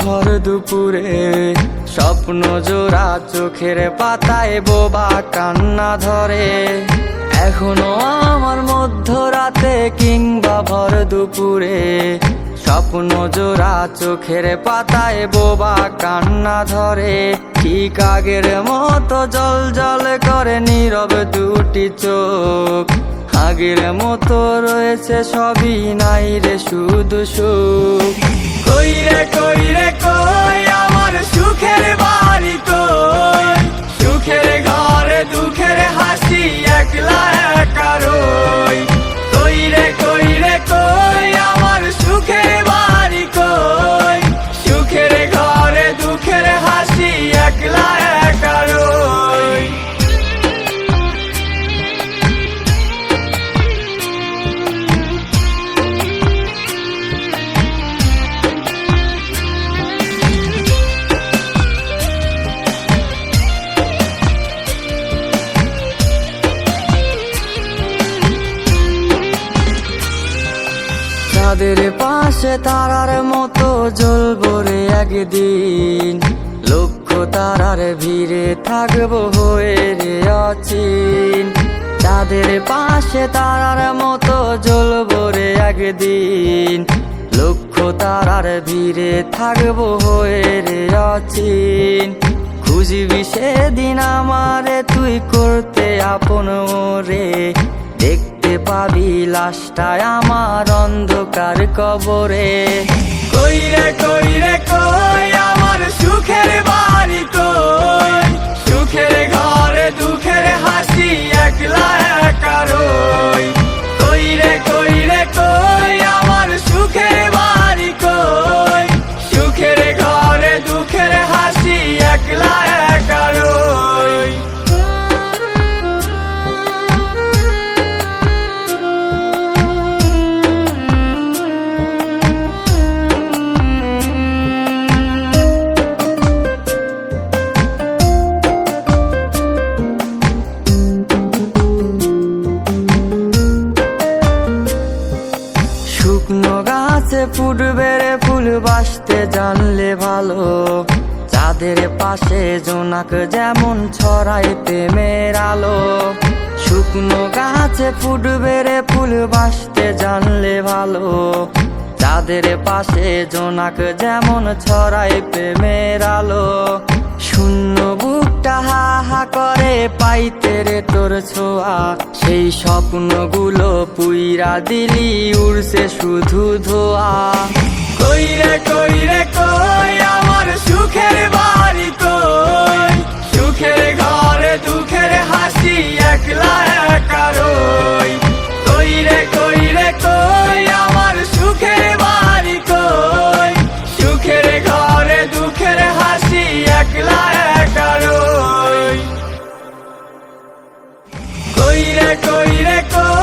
ভর দুপুরে, স্বপ্ন জোড়া চোখের পাতায় বোবা কান্না ধরে। এখনও আমার মধ্যরাতে কিংবা ভর দুপুরে, স্বপ্ন জোড়া চোখের পাতায় বোবা কান্না ধরে। ঠিক আগের মতো জল জল করে নীরব দুটি চোখ আগের মতো রয়েছে সবই নাই রে শুধু সুখ। কই রে কই রে, কই আমার সুখের বাড়ি কই? সুখের ঘরে, দুঃখের হাসি একলা একা রই। রে, কই রে, কই আমার কই? সুখের ঘরে, দুঃখের হাসি চাঁদের পাশে তারার মতো জ্বলবো রে একদিন। লক্ষ তারার ভিড়ে থাকব হয়ে রে অচিন। চাঁদের পাশে তারার মতো জ্বলবো রে একদিন। লক্ষ তারার ভিড়ে থাকব হয়ে রে অচিন। খুঁজবি সেদিন আমারে তুই করতে আপন রে দেখতে পাবি লাশটায় আমার অন্ধকার কবরে। কইরে কইরে কই আমার সুখের বাড়ি কই শুকনো গাছে ফুটবে রে ফুল, বাসতে জানলে ভালো। চাঁদের পাশে জোনাক যেমন ছড়াই প্রেমের আলো শুকনো গাছে ফুটবে রে ফুল, বাসতে জানলে ভালো। চাঁদের পাশে জোনাক যেমন ছড়াই প্রেমের আলো শূন্য বুকটা হা হা করে পাইতে রে তোর ছোঁয়া। সেই স্বপ্নগুলো পুইরা দিলি, উড়ছে শুধু ধোয়া। কইরে কই কই